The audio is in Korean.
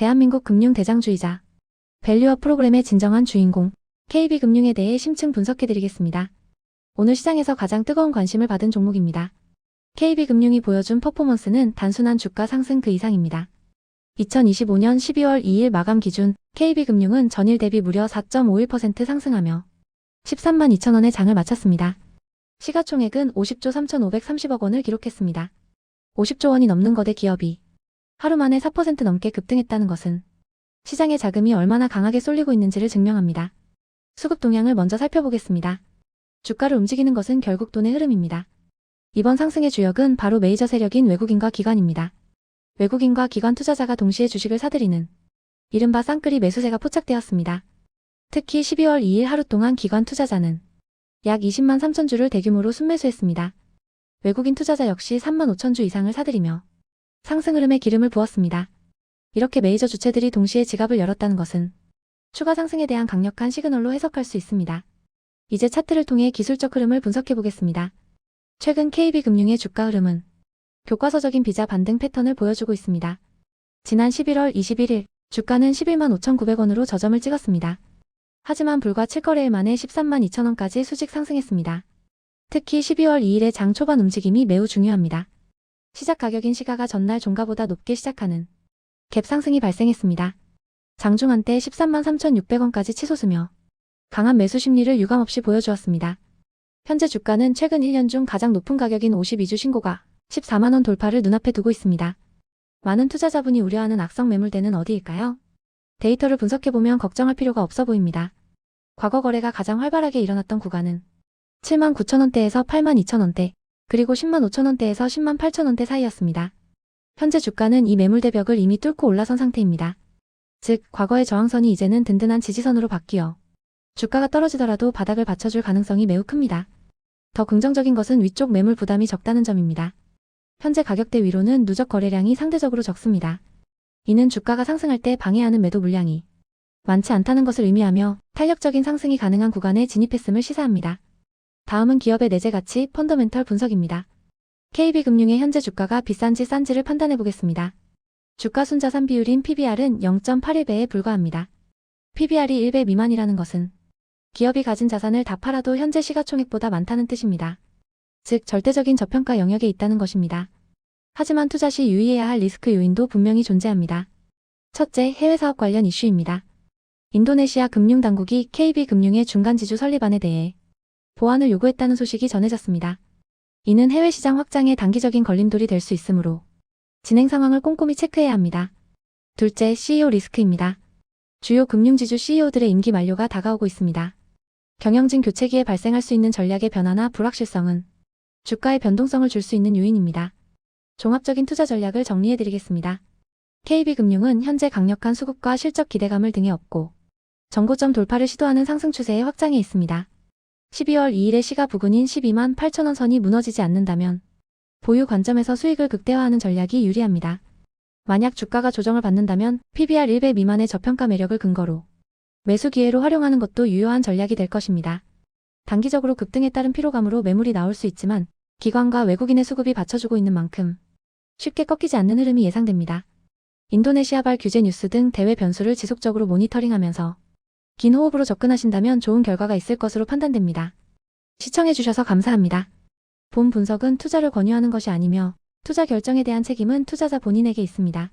대한민국 금융 대장주이자 밸류업 프로그램의 진정한 주인공 KB금융에 대해 심층 분석해드리겠습니다. 오늘 시장에서 가장 뜨거운 관심을 받은 종목입니다. KB금융이 보여준 퍼포먼스는 단순한 주가 상승 그 이상입니다. 2025년 12월 2일 마감 기준 KB금융은 전일 대비 무려 4.51% 상승하며 13만 2천 원의 장을 마쳤습니다. 시가총액은 50조 3,530억 원을 기록했습니다. 50조 원이 넘는 거대 기업이 하루 만에 4% 넘게 급등했다는 것은 시장의 자금이 얼마나 강하게 쏠리고 있는지를 증명합니다. 수급 동향을 먼저 살펴보겠습니다. 주가를 움직이는 것은 결국 돈의 흐름입니다. 이번 상승의 주역은 바로 메이저 세력인 외국인과 기관입니다. 외국인과 기관 투자자가 동시에 주식을 사들이는 이른바 쌍끌이 매수세가 포착되었습니다. 특히 12월 2일 하루 동안 기관 투자자는 약 20만 3천 주를 대규모로 순매수했습니다. 외국인 투자자 역시 3만 5천 주 이상을 사들이며 상승 흐름에 기름을 부었습니다. 이렇게 메이저 주체들이 동시에 지갑을 열었다는 것은 추가 상승에 대한 강력한 시그널로 해석할 수 있습니다. 이제 차트를 통해 기술적 흐름을 분석해 보겠습니다. 최근 KB금융의 주가 흐름은 교과서적인 비자 반등 패턴을 보여주고 있습니다. 지난 11월 21일 주가는 11만 5,900원으로 저점을 찍었습니다. 하지만 불과 7거래일 만에 13만 2천원까지 수직 상승했습니다. 특히 12월 2일의 장 초반 움직임이 매우 중요합니다. 시작 가격인 시가가 전날 종가보다 높게 시작하는 갭 상승이 발생했습니다. 장중 한때 13만 3,600원까지 치솟으며 강한 매수 심리를 유감없이 보여주었습니다. 현재 주가는 최근 1년 중 가장 높은 가격인 52주 신고가 14만원 돌파를 눈앞에 두고 있습니다. 많은 투자자분이 우려하는 악성 매물대는 어디일까요? 데이터를 분석해보면 걱정할 필요가 없어 보입니다. 과거 거래가 가장 활발하게 일어났던 구간은 7만 9천원대에서 8만 2천원대, 그리고 10만 5천원대에서 10만 8천원대 사이였습니다. 현재 주가는 이 매물 대 벽을 이미 뚫고 올라선 상태입니다. 즉, 과거의 저항선이 이제는 든든한 지지선으로 바뀌어 주가가 떨어지더라도 바닥을 받쳐줄 가능성이 매우 큽니다. 더 긍정적인 것은 위쪽 매물 부담이 적다는 점입니다. 현재 가격대 위로는 누적 거래량이 상대적으로 적습니다. 이는 주가가 상승할 때 방해하는 매도 물량이 많지 않다는 것을 의미하며 탄력적인 상승이 가능한 구간에 진입했음을 시사합니다. 다음은 기업의 내재 가치 펀더멘털 분석입니다. KB금융의 현재 주가가 비싼지 싼지를 판단해 보겠습니다. 주가 순자산 비율인 PBR은 0.81배에 불과합니다. PBR이 1배 미만이라는 것은 기업이 가진 자산을 다 팔아도 현재 시가총액보다 많다는 뜻입니다. 즉 절대적인 저평가 영역에 있다는 것입니다. 하지만 투자 시 유의해야 할 리스크 요인도 분명히 존재합니다. 첫째, 해외 사업 관련 이슈입니다. 인도네시아 금융당국이 KB금융의 중간지주 설립안에 대해 보완을 요구했다는 소식이 전해졌습니다. 이는 해외 시장 확장에 단기적인 걸림돌이 될 수 있으므로 진행 상황을 꼼꼼히 체크해야 합니다. 둘째, CEO 리스크입니다. 주요 금융지주 CEO들의 임기 만료가 다가오고 있습니다. 경영진 교체기에 발생할 수 있는 전략의 변화나 불확실성은 주가의 변동성을 줄 수 있는 요인입니다. 종합적인 투자 전략을 정리해드리겠습니다. KB금융은 현재 강력한 수급과 실적 기대감을 등에 업고 정고점 돌파를 시도하는 상승 추세의 확장에 있습니다. 12월 2일의 시가 부근인 12만 8천원 선이 무너지지 않는다면 보유 관점에서 수익을 극대화하는 전략이 유리합니다. 만약 주가가 조정을 받는다면 PBR 1배 미만의 저평가 매력을 근거로 매수 기회로 활용하는 것도 유효한 전략이 될 것입니다. 단기적으로 급등에 따른 피로감으로 매물이 나올 수 있지만 기관과 외국인의 수급이 받쳐주고 있는 만큼 쉽게 꺾이지 않는 흐름이 예상됩니다. 인도네시아발 규제 뉴스 등 대외 변수를 지속적으로 모니터링하면서 긴 호흡으로 접근하신다면 좋은 결과가 있을 것으로 판단됩니다. 시청해주셔서 감사합니다. 본 분석은 투자를 권유하는 것이 아니며 투자 결정에 대한 책임은 투자자 본인에게 있습니다.